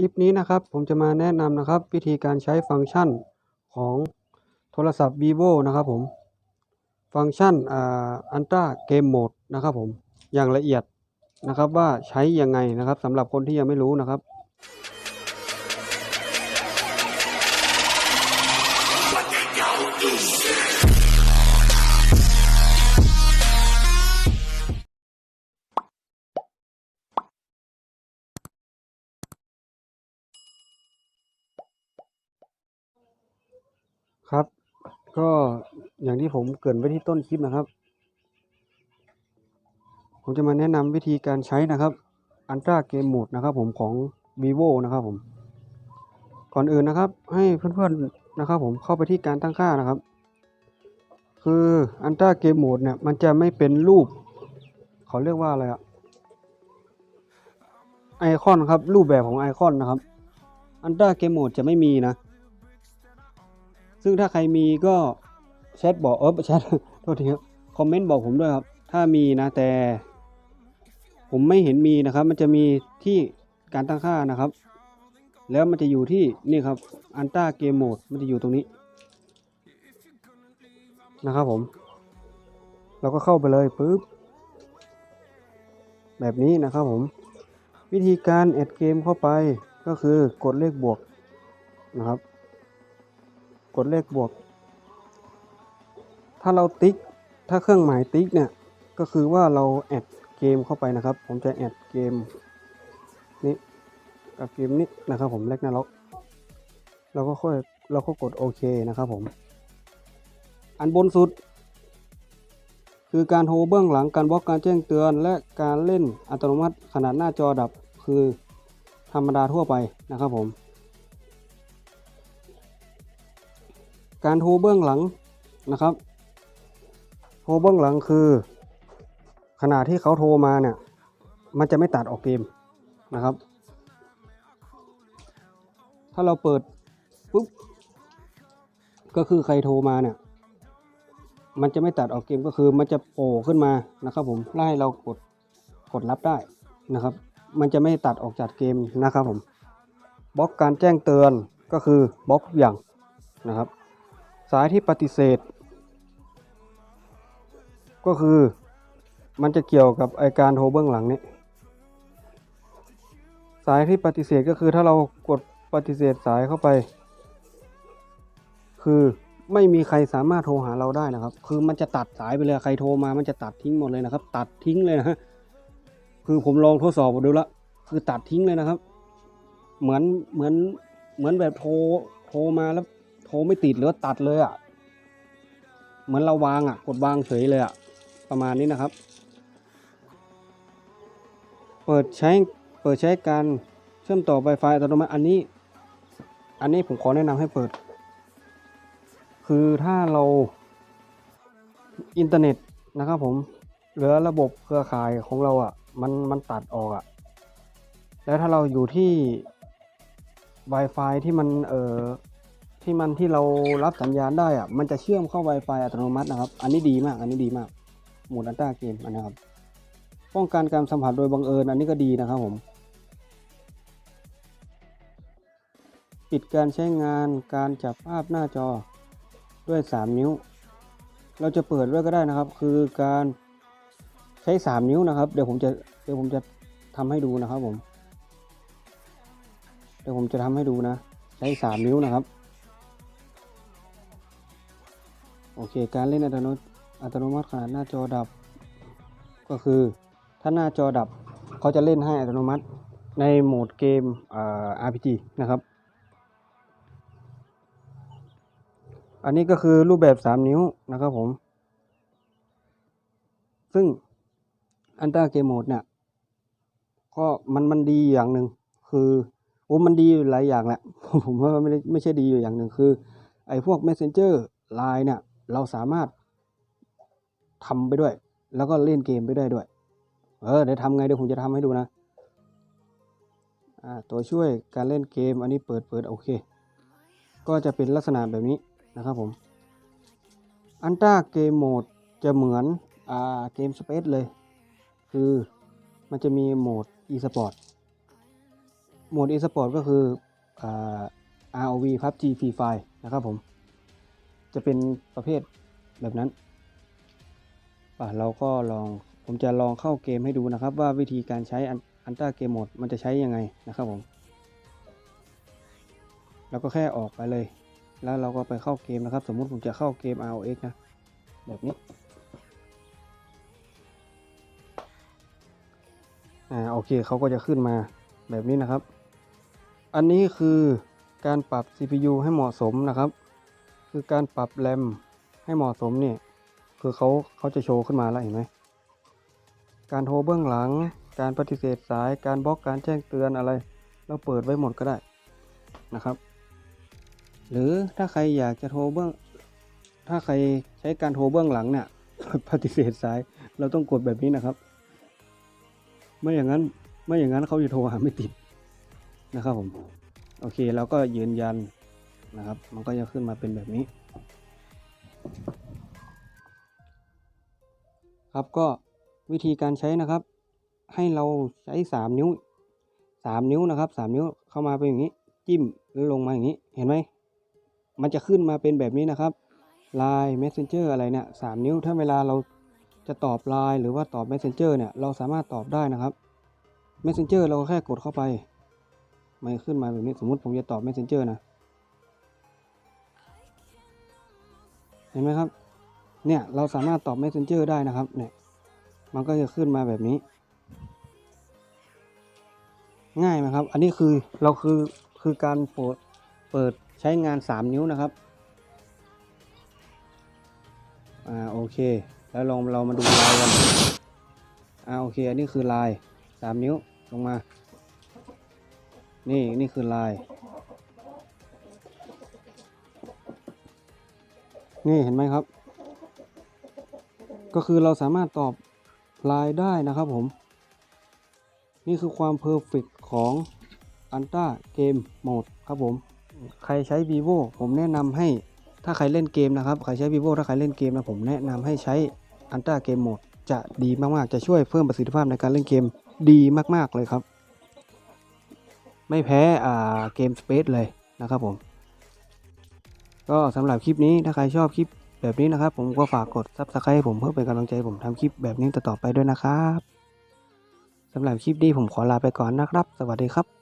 คลิปนี้นะครับผมจะมาแนะนำนะครับ วิธีการใช้ฟังก์ชันของโทรศัพท์ vivo นะครับผม ฟังก์ชันอันตราเกมโหมดนะครับผมอย่างละเอียดนะครับว่าใช้ยังไงนะครับสำหรับคนที่ยังไม่รู้นะครับ ก็อย่างที่ผมเกริ่นไว้ที่ต้นคลิปนะครับ ผมจะมาแนะนำวิธีการใช้นะครับ Ultra Game Mode นะครับ ผมของ vivo นะครับผม ก่อนอื่นนะครับ ให้เพื่อนๆนะครับ ผมเข้าไปที่การตั้งค่านะครับ คือ Ultra Game Mode เนี่ยมันจะไม่เป็นรูป เขาเรียกว่าอะไรอะไอคอนครับรูปแบบของไอคอนนะครับ Ultra Game Mode จะไม่มีนะ ซึ่งถ้าใครมีก็แชทบอกเออแชทโทษทีครับคอมเมนต์บอกผมด้วยครับ ถ้ามีนะแต่ ผมไม่เห็นมีนะครับ มันจะมีที่การตั้งค่านะครับ แล้วมันจะอยู่ที่นี่ครับอันต้าเกมโหมดมันจะอยู่ตรงนี้นะครับผม เราก็เข้าไปเลยปุ๊บแบบนี้นะครับผม วิธีการแอดเกมเข้าไปก็คือกดเลขบวกนะครับ กดเลขบวก ถ้าเราติ๊ก ถ้าเครื่องหมายติ๊กเนี่ย ก็คือว่าเราแอดเกมเข้าไปนะครับ ผมจะแอดเกมนี้กับเกมนี้นะครับผมเล็กนาล็อกเราก็ค่อยเราก็กดโอเคนะครับผม อันบนสุด คือการโฮเบื้องหลังการบล็อกการแจ้งเตือน และการเล่นอัตโนมัติขนาดหน้าจอดับคือธรรมดาทั่วไปนะครับผม การโทรเบื้องหลังนะครับ โทรเบื้องหลังคือ ขณะที่เขาโทรมาเนี่ย มันจะไม่ตัดออกเกมนะครับ ถ้าเราเปิดปุ๊บก็คือใครโทรมาเนี่ย มันจะไม่ตัดออกเกมก็คือมันจะโผล่ขึ้นมานะครับ ผมไล่เรากดกดรับได้นะครับ มันจะไม่ตัดออกจากเกมนะครับผมบล็อกการแจ้งเตือนก็คือบล็อกทุกอย่างนะครับ สายที่ปฏิเสธ ก็คือมันจะเกี่ยวกับไอการโทรเบื้องหลังนี้สายที่ปฏิเสธก็คือถ้าเรากดปฏิเสธสายเข้าไป คือไม่มีใครสามารถโทรหาเราได้นะครับ คือมันจะตัดสายไปเลยใครโทรมามันจะตัดทิ้งหมดเลยนะครับ ตัดทิ้งเลยนะฮะคือผมลองทดสอบดูแล้วคือตัดทิ้งเลยนะครับ เหมือนเหมือนเหมือนแบบโทรโทรมาแล้ว โทรไม่ติดหรือตัดเลยอะ่ะ เหมือนเราวางอะ่ะ กดวางเฉยเลยอะ่ะ ประมาณนี้นะครับ เปิดใช้เปิดใช้การเชื่อมต่อ Wi-Fi อัตโนมัติอันนี้ อันนี้ผมขอแนะนำให้เปิด คือถ้าเราอินเทอร์เน็ตนะครับผมหรือระบบเครือข่ายของเราอะ่ะ มันมันตัดออกอะ่ะ แล้วถ้าเราอยู่ที่ Wi-Fi ที่มันเอ่อ ที่มันที่เรารับสัญญาณได้อะมันจะเชื่อมเข้า Wi-Fi อัตโนมัตินะครับ อันนี้ดีมาก อันนี้ดีมากโหมดอัลต้าเกมอันนะครับ ป้องกันการสัมผัสโดยบังเอิญ อันนี้ก็ดีนะครับผม ปิดการใช้งานการจับภาพหน้าจอด้วย 3 นิ้ว เราจะเปิดด้วยก็ได้นะครับ คือการใช้ 3 นิ้วนะครับ เดี๋ยวผมจะเดี๋ยวผมจะทำให้ดูนะครับผม เดี๋ยวผมจะทำให้ดูนะ ใช้ 3 นิ้วนะครับ โอเค การเล่นอัตโนอัตโนมัติขนาดหน้าจอดับ ก็คือถ้าหน้าจอดับเขาจะเล่นให้อัตโนมัติในโหมดเกมอ่า RPG นะครับ อันนี้ก็คือรูปแบบ 3 นิ้วนะครับผม ซึ่งอันต้าเกมโหมดเนี่ยก็มันมันดีอย่างหนึ่งคือโอ้มันดีหลายอย่างแหละผมว่าไม่ได้ไม่ใช่ดีอยู่อย่างหนึ่งคือ ไอ้พวก Messenger Line เนี่ย เราสามารถทำไปด้วย แล้วก็เล่นเกมไปได้ด้วย เออเดี๋ยวทำไงเดี๋ยวผมจะทำให้ดูนะอ่าตัวช่วยการเล่นเกมอันนี้เปิดเปิดโอเค ก็จะเป็นลักษณะแบบนี้นะครับผมอันต้าเกมโหมดจะเหมือนอ่าเกมสเปซเลย คือมันจะมีโหมด e-sport โหมด e-sport ก็คืออ่า ROV PUBG Free Fire นะครับผม จะเป็นประเภทแบบนั้นอะเราก็ลองผมจะลองเข้าเกมให้ดูนะครับ ว่าวิธีการใช้อันต้าเกมโหมดมันจะใช้ยังไงนะครับผมเราก็แค่ออกไปเลย แล้วเราก็ไปเข้าเกมนะครับ สมมุติผมจะเข้าเกม ROX นะ แบบนี้ อ่า โอเค เขาก็จะขึ้นมาแบบนี้นะครับ อันนี้คือการปรับ CPU ให้เหมาะสมนะครับ คือการปรับแรมให้เหมาะสมเนี่ยคือเขาเขาจะโชว์ขึ้นมาแล้วเห็นไหมการโทรเบื้องหลัง การปฏิเสธสาย การบล็อกการแจ้งเตือนอะไร เราเปิดไว้หมดก็ได้นะครับ หรือถ้าใครอยากจะโทรเบื้อง ถ้าใครใช้การโทรเบื้องหลังเนี่ยปฏิเสธสายเราต้องกดแบบนี้นะครับ ไม่อย่างนั้นไม่อย่างนั้นเขาจะโทรหาไม่ติดนะครับผม โอเคเราก็ยืนยัน นะครับ มันก็จะขึ้นมาเป็นแบบนี้ ครับก็วิธีการใช้นะครับ ให้เราใช้สามนิ้วสามนิ้วนะครับสามนิ้วเข้ามาเป็นอย่างนี้ จิ้มแล้วลงมาอย่างนี้เห็นไหมมันจะขึ้นมาเป็นแบบนี้นะครับ Line Messenger อะไรเนี่ยสามนิ้วถ้าเวลาเราจะตอบ Line หรือว่าตอบ Messenger เนี่ยเราสามารถตอบได้นะครับ Messenger เราแค่กดเข้าไป มันขึ้นมาแบบนี้สมมุติผมจะตอบ Messenger นะ เห็นไหมครับ เนี่ยเราสามารถตอบ Messenger ได้นะครับ เนี่ย มันก็จะขึ้นมาแบบนี้ ง่ายไหมครับ อันนี้คือเราคือคือการเปิดเปิดใช้งาน 3 นิ้วนะครับ อ่าโอเค แล้วลองเรามาดูลายกันอ่าโอเค อันนี้คือลาย 3 นิ้วลงมา นี่นี่คือลาย นี่เห็นไหมครับ ก็คือเราสามารถตอบลน์ได้นะครับผม นี่คือความเพอร์เฟกของอันต้าเกมโหมดครับผม ใครใช้ vivo ผมแนะนำให้ถ้าใครเล่นเกมนะครับ ใครใช้ vivo ถ้าใครเล่นเกมนะผมแนะนำให้ใช้อันต้าเกมโหมดจะดีมาก ๆ จะช่วยเพิ่มประสิทธิภาพในการเล่นเกมดีมาก ๆ เลยครับ ไม่แพ้อ่าเกม Space เลยนะครับผม ก็สำหรับคลิปนี้ถ้าใครชอบคลิปแบบนี้นะครับ ผมก็ฝากกดซับสไครต์ให้ผมเพื่อเป็นกำลังใจให้ผมทำคลิปแบบนี้ต่อๆไปด้วยนะครับสำหรับคลิปนี้ผมขอลาไปก่อนนะครับ สวัสดีครับ